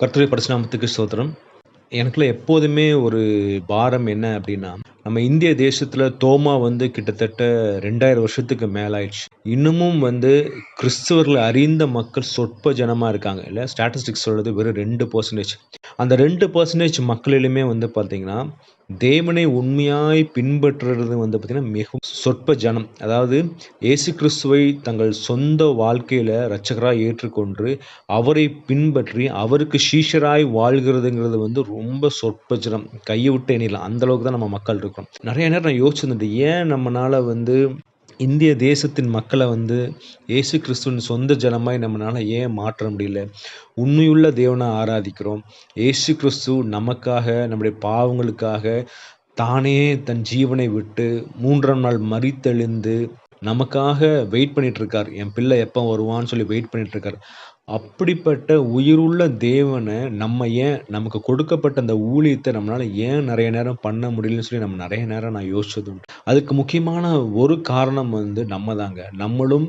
கர்த்தருடைய பரிசுநாமத்துக்கு ஸ்தோத்திரம். எனக்குள்ள எப்போதுமே ஒரு பாரம் என்ன அப்படின்னா நம்ம இந்திய தேசத்தில் தோமா வந்து கிட்டத்தட்ட ரெண்டாயிரம் வருஷத்துக்கு மேலாயிடுச்சு. இன்னமும் வந்து கிறிஸ்தவர்களை அறிந்த மக்கள் சொற்ப ஜனமாக இருக்காங்க. இல்லை ஸ்டாட்டிஸ்டிக்ஸ் சொல்கிறது வெறும் ரெண்டு பர்சன்டேஜ் அந்த ரெண்டு பர்சன்டேஜ் மக்களிலுமே வந்து பார்த்தீங்கன்னா தேவனை உண்மையாய் பின்பற்றுறது வந்து பார்த்திங்கன்னா மிகவும் சொற்ப ஜனம் அதாவது இயேசு கிறிஸ்துவை தங்கள் சொந்த வாழ்க்கையில் இரட்சகராய் ஏற்றுக்கொண்டு அவரை பின்பற்றி அவருக்கு சீஷராய் வாழ்கிறதுங்கிறது வந்து ரொம்ப சொற்ப ஜனம் கையை விட்டு எண்ணிடலாம். அந்தளவுக்கு தான் நம்ம மக்கள் இருக்கோம் நிறைய நேரம் நான் யோசிச்சிருந்தேன் ஏன் நம்மளால் வந்து இந்திய தேசத்தின் மக்களை வந்து இயேசு கிறிஸ்துவின் சொந்த ஜனமாய் நம்மளால் ஏன் மாற்ற முடியல? உண்மையுள்ள தேவனை ஆராதிக்கிறோம். இயேசு கிறிஸ்து நமக்காக நம்முடைய பாவங்களுக்காக தானே தன் ஜீவனை விட்டு மூன்றாம் நாள் மறித்தெழுந்து நமக்காக வெயிட் பண்ணிகிட்ருக்கார் என் பிள்ளை எப்போ வருவான்னு சொல்லி வெயிட் பண்ணிகிட்ருக்கார் அப்படிப்பட்ட உயிருள்ள தேவனை நம்ம ஏன் நமக்கு கொடுக்கப்பட்ட அந்த ஊழியத்தை நம்மளால் ஏன் நிறைய நேரம் பண்ண முடியலன்னு சொல்லி நம்ம நிறைய நேரம் நான் யோசிச்சது உண்டு அதுக்கு முக்கியமான ஒரு காரணம் வந்து நம்ம தாங்க நம்மளும்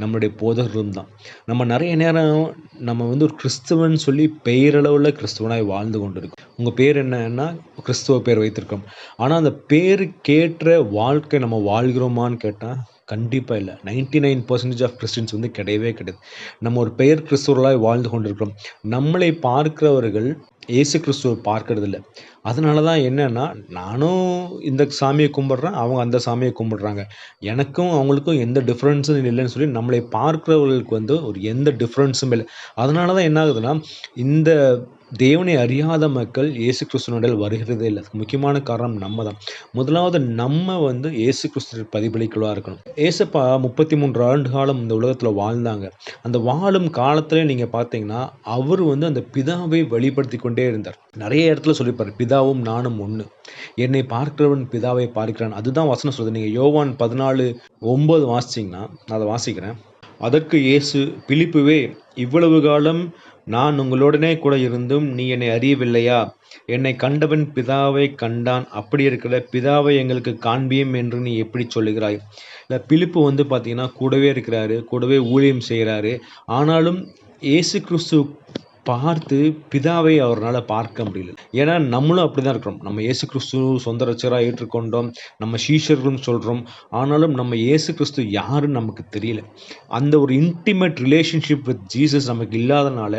நம்மளுடைய போதகர்களும் தான். நம்ம நிறைய நேரம் நம்ம வந்து ஒரு கிறிஸ்துவன் சொல்லி பெயரளவில் கிறிஸ்துவனாய் வாழ்ந்து கொண்டு இருக்கோம் உங்கள் பேர் என்னன்னா கிறிஸ்துவ பேர் வைத்திருக்கோம். ஆனால் அந்த பேருக்கேற்ற வாழ்க்கை நம்ம வாழ்கிறோமான்னு கேட்டால் கண்டிப்பாக இல்லை. Ninety nine percentage of Christians வந்து கிடையவே கிடையாது. நம்ம ஒரு பெயர் கிறிஸ்துவர்களாய் வாழ்ந்து கொண்டிருக்கிறோம். நம்மளை பார்க்கிறவர்கள் இயேசு கிறிஸ்துவை பார்க்கறதில்ல. அதனால தான் என்னன்னா நானும் இந்த சாமியை கும்பிட்றேன் அவங்க அந்த சாமியை கும்பிடுறாங்க. எனக்கும் அவங்களுக்கும் எந்த டிஃப்ரென்ஸும் இல்லைன்னு சொல்லி நம்மளை பார்க்குறவர்களுக்கு வந்து ஒரு எந்த டிஃப்ரென்ஸும் இல்லை. அதனால தான் என்ன ஆகுதுன்னா இந்த தேவனை அறியாத மக்கள் இயேசு கிறிஸ்துவனிடல் வருகிறதே இல்லை. அதுக்கு முக்கியமான காரணம் நம்ம தான் முதலாவது நம்ம வந்து இயேசு கிறிஸ்து பிரதிபலிக்கலாக இருக்கணும். ஏசப்பா முப்பத்தி மூன்று ஆண்டு காலம் இந்த உலகத்தில் வாழ்ந்தாங்க. அந்த வாழும் காலத்துல நீங்கள் பார்த்தீங்கன்னா அவர் வந்து அந்த பிதாவை வெளிப்படுத்தி கொண்டே இருந்தார். நிறைய இடத்துல சொல்லியிருப்பார் பிதாவும் நானும் ஒன்று என்னை பார்க்கிறவன் பிதாவை பார்க்கிறான். அதுதான் வசனம் சொல்றது நீங்கள் யோவான் பதினாலு ஒம்பது வாசிச்சிங்கன்னா நான் அதை வாசிக்கிறேன். அதற்கு இயேசு பிலிப்புவே இவ்வளவு காலம் நான் உங்களுடனே கூட இருந்தும் நீ என்னை அறியவில்லையா? என்னை கண்டவன் பிதாவை கண்டான். அப்படி இருக்கிற பிதாவை எங்களுக்கு காண்பியும் என்று நீ எப்படி சொல்லுகிறாய்? இல்லை பிலிப்பு வந்து பார்த்தீங்கன்னா கூடவே இருக்கிறாரு கூடவே ஊழியம் செய்கிறாரு. ஆனாலும் இயேசு கிறிஸ்து பார்த்து பிதாவை அவரால் பார்க்க முடியல. ஏன்னா நம்மளும் அப்படி தான் இருக்கிறோம். நம்ம இயேசு கிறிஸ்து சொந்த ரச்சராக ஏற்றுக்கொண்டோம். நம்ம சீஷர்கள்னு சொல்கிறோம் ஆனாலும் நம்ம இயேசு கிறிஸ்து யாருன்னு நமக்கு தெரியல. அந்த ஒரு இன்டிமேட் ரிலேஷன்ஷிப் வித் ஜீசஸ் நமக்கு இல்லாதனால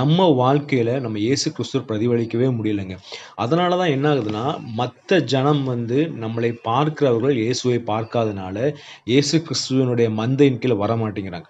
நம்ம வாழ்க்கையில் நம்ம இயேசு கிறிஸ்து பிரதிபலிக்கவே முடியலைங்க. அதனால தான் என்ன ஆகுதுன்னா மற்ற ஜனம் வந்து நம்மளை பார்க்கிறவர்கள் இயேசுவை பார்க்காதனால இயேசு கிறிஸ்துவனுடைய மந்தையின் கீழே வர மாட்டேங்கிறாங்க